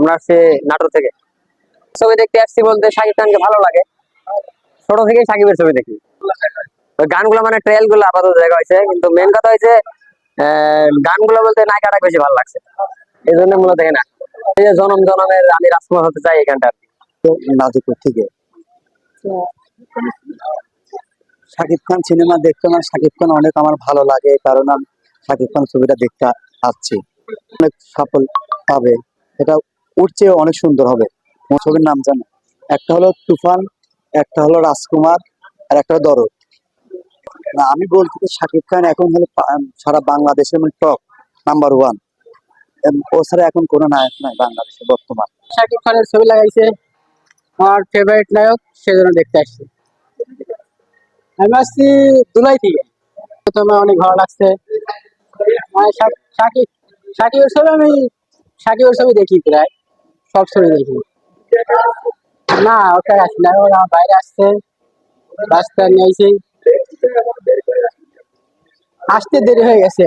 আমরা আসছি নাটোর থেকে। ছবি দেখতে আসছি বলতে শাকিব খানকে ভালো লাগে। ছোট থেকেই সাকিবের ছবি দেখি। গানগুলো মানে ট্রেলগুলো আপাতত দেখা হয়েছে। কিন্তু মেন কথা হয়েছে গানগুলো বলতে নায়িকাটা বেশি ভালো লাগছে। এই জন্য মূলত দেখে না এই যে জনম জনমের আমি রাজকুমার হতে চাই আর কি। থেকে। শাকিব খান সিনেমা দেখতে আমার শাকিব খান অনেক আমার ভালো লাগে কারণ আমি শাকিব খান ছবিটা দেখতে আসছি। অনেক সফল পাবে। এটা ওর চেয়ে অনেক সুন্দর হবে। ছবির নাম জানো? একটা হলো তুফান, একটা হলো রাজকুমার, আর একটা দরদ। না, আমি বলছি শাকিব খান এখন হলো সারা বাংলাদেশের মানে টপ নাম্বার ওয়ান ও ছাড়া এখন কোনো নায়ক নাই বাংলাদেশে বর্তমান। শাকিব খানের ছবি লাগাইছে আমার ফেভারিট নায়ক, সেজন্য দেখতে আসছি। আমি আসছি দুলাই থেকে। প্রথমে অনেক ভালো লাগছে। শাকিব শাকিবের ছবি আমি শাকিবের ছবি দেখি প্রায়। সব ছবি দেখি না, ওটা আসি না আমার বাইরে আসছে রাস্তা নিয়েছি আসতে দেরি হয়ে গেছে।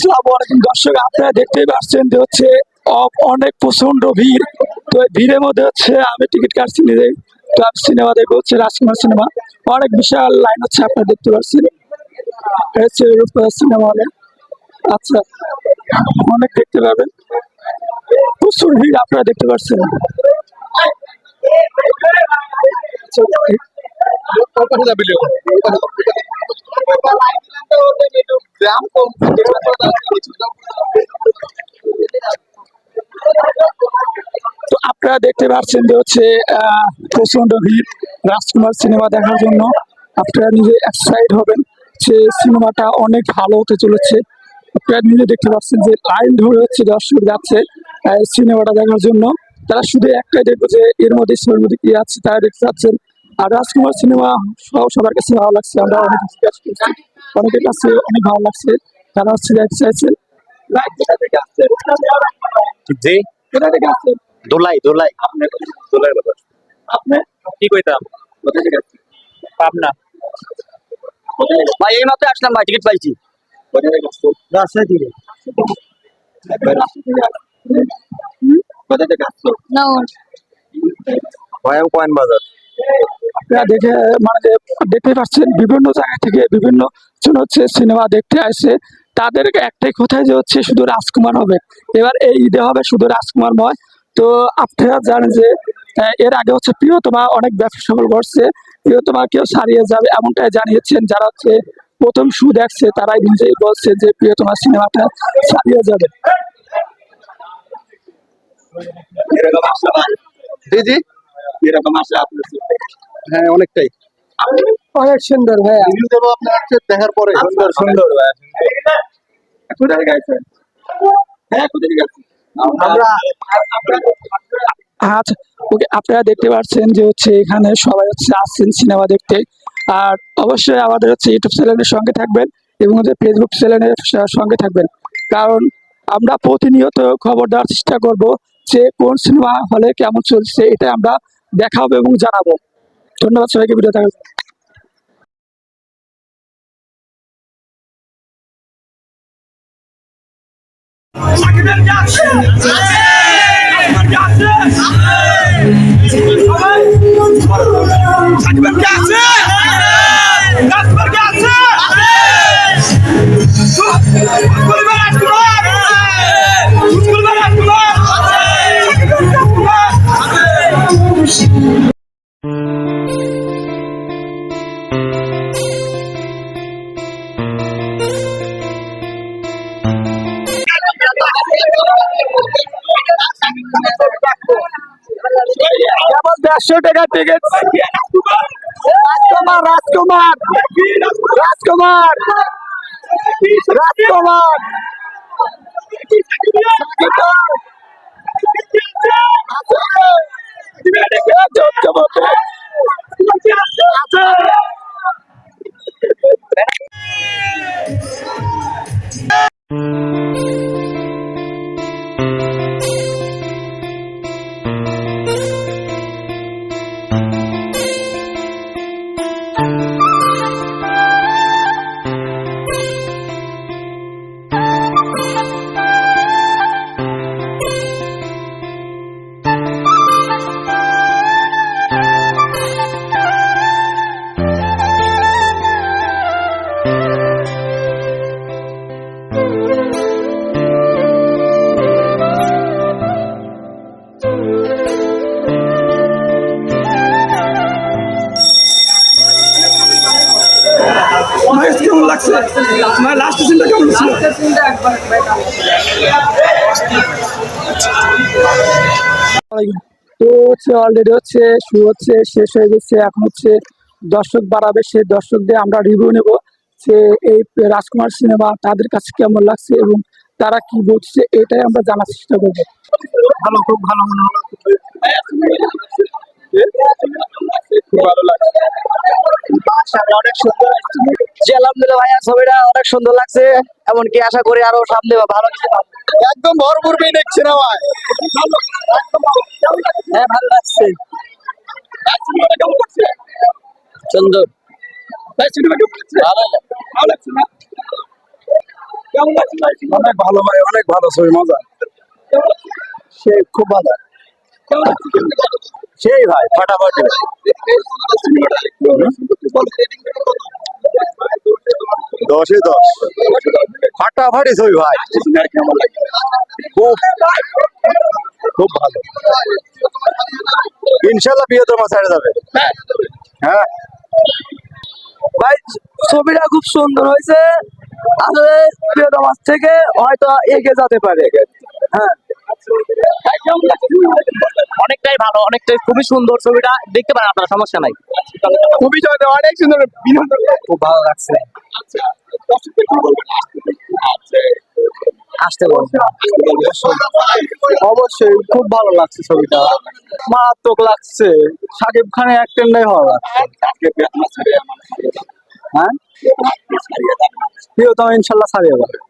আসসালামু দর্শক, আপনারা দেখতেই পাচ্ছেন যে হচ্ছে অনেক প্রচণ্ড ভিড়। তো ভিড়ের মধ্যে হচ্ছে আমি টিকিট কাটছি নিজেই তো আমি সিনেমা দেখব, হচ্ছে রাজকুমার সিনেমা। অনেক বিশাল লাইন হচ্ছে আপনারা দেখতে পাচ্ছেন। হচ্ছে সিনেমা হলে। আচ্ছা অনেক দেখতে পাবেন। প্রচুর ভিড় আপনারা দেখতে পাচ্ছেন। তো আপনারা দেখতে পাচ্ছেন যে হচ্ছে প্রচণ্ড ভিড়। রাজকুমার সিনেমা দেখার জন্য আপনারা নিজে এক্সাইট হবেন যে সিনেমাটা অনেক ভালো হতে চলেছে। আপনারা নিজে দেখতে পাচ্ছেন যে লাইন ধরে হচ্ছে দর্শক যাচ্ছে সিনেমাটা দেখার জন্য। তারা শুধু একটাই দেখব যে এর মধ্যে সিনেমার মধ্যে কি আছে তারা দেখতে পাচ্ছেন আর রাজকুমার সিনেমা সব সবার কাছে ভালো লাগছে আমরা অনেক অনেকের কাছে অনেক ভালো লাগছে তারা হচ্ছে দেখতে চাইছেন লাইক কোথা থেকে আসছে জি কোথা থেকে আসছে দোলাই দোলাই আপনি দোলাই বাজার আপনি কি কইতাম কোথা থেকে আসছেন পাবনা কোথায় ভাই এই মাত্র আসলাম ভাই টিকিট পাইছি কোথায় থেকে আসছেন রাজশাহী থেকে কোথা থেকে আসছো ভয়াম কয়েন বাজার দেখে মানে দেখতে পাচ্ছেন বিভিন্ন জায়গা থেকে বিভিন্ন জন হচ্ছে সিনেমা দেখতে আসছে। তাদেরকে একটাই কথাই যে হচ্ছে শুধু রাজকুমার হবে। এবার এই ঈদে হবে শুধু রাজকুমারময় তো আপনারা জানেন যে এর আগে হচ্ছে প্রিয়তমা অনেক ব্যবসা সফল করছে। প্রিয়তমা কেউ সারিয়ে যাবে এমনটাই জানিয়েছেন। যারা হচ্ছে প্রথম শু দেখছে তারাই নিজেই বলছে যে প্রিয়তমা সিনেমাটা সারিয়ে যাবে। এরকম আশা জি জি। এরকম আশা আপনার হ্যাঁ অনেকটাই। অনেক সুন্দর রিভিউ দেবো আপনার দেখার পরে। সুন্দর সুন্দর কোথায় গেছেন হ্যাঁ কোথায় আমরা আচ্ছা ওকে আপনারা দেখতে পাচ্ছেন যে হচ্ছে এখানে সবাই হচ্ছে আসছেন সিনেমা দেখতে। আর অবশ্যই আমাদের হচ্ছে ইউটিউব চ্যানেলের সঙ্গে থাকবেন এবং হচ্ছে ফেসবুক চ্যানেলের সঙ্গে থাকবেন। কারণ আমরা প্রতিনিয়ত খবর দেওয়ার চেষ্টা করব যে কোন সিনেমা হলে কেমন চলছে এটা আমরা দেখাবো এবং জানাব। ধন্যবাদ সবাইকে ভিডিও দেখার সাকিবের যাচ্ছে যাচ্ছে সাকিবের যাচ্ছে চারশো টাকা টিকিট রাজকুমার। রাজকুমার। রাজকুমার। রাজকুমার। লাগছে মায়ের লাস্ট সিনটা কেমন ছিল? তো হচ্ছে অলরেডি হচ্ছে শুরু হচ্ছে শেষ হয়ে গেছে এখন হচ্ছে দর্শক বাড়াবে সেই দর্শকদের আমরা রিভিউ নেব যে এই রাজকুমার সিনেমা তাদের কাছে কেমন লাগছে এবং তারা কি বলছে এটাই আমরা জানার চেষ্টা করব। ভালো খুব ভালো। মনে হলো খুব ভালো লাগছে। অনেক সুন্দর জি আলহামদুলিল্লাহ ভাইয়া ছবিটা অনেক সুন্দর লাগছে। এমনকি আশা করি আরও সামনে ভালো কিছু একদম ভরপুর মিনিট সিনেমায় হ্যাঁ ভালো লাগছে। সুন্দর অনেক ভালো ভাই অনেক ভালো ছবি মজা। সে খুব ভালো। সেই ভাই, ফাটাফাটি দশে দশ। ফাটাফাটি ছবি ভাই। খুব খুব ভালো। ইনশাল্লাহ বিয়ে তোমার সাইডে যাবে। হ্যাঁ। ভাই, ছবিটা খুব সুন্দর হয়েছে। আসলে প্রিয়তমার থেকে হয়তো এগিয়ে যেতে পারে। অনেকটাই ভালো অনেকটাই খুবই সুন্দর ছবিটা। দেখতে পারেন আপনারা সমস্যা নাই। খুবই অনেক সুন্দর বিনোদন। খুব ভালো লাগছে। আসতে বলছে অবশ্যই খুব ভালো লাগছে ছবিটা। মারাত্মক লাগছে। সাকিব খানের অ্যাক্টেন্ডাই ভালো লাগছে। হ্যাঁ? প্রিয়তম ইনশাল্লাহ ছাড়িয়ে যাবে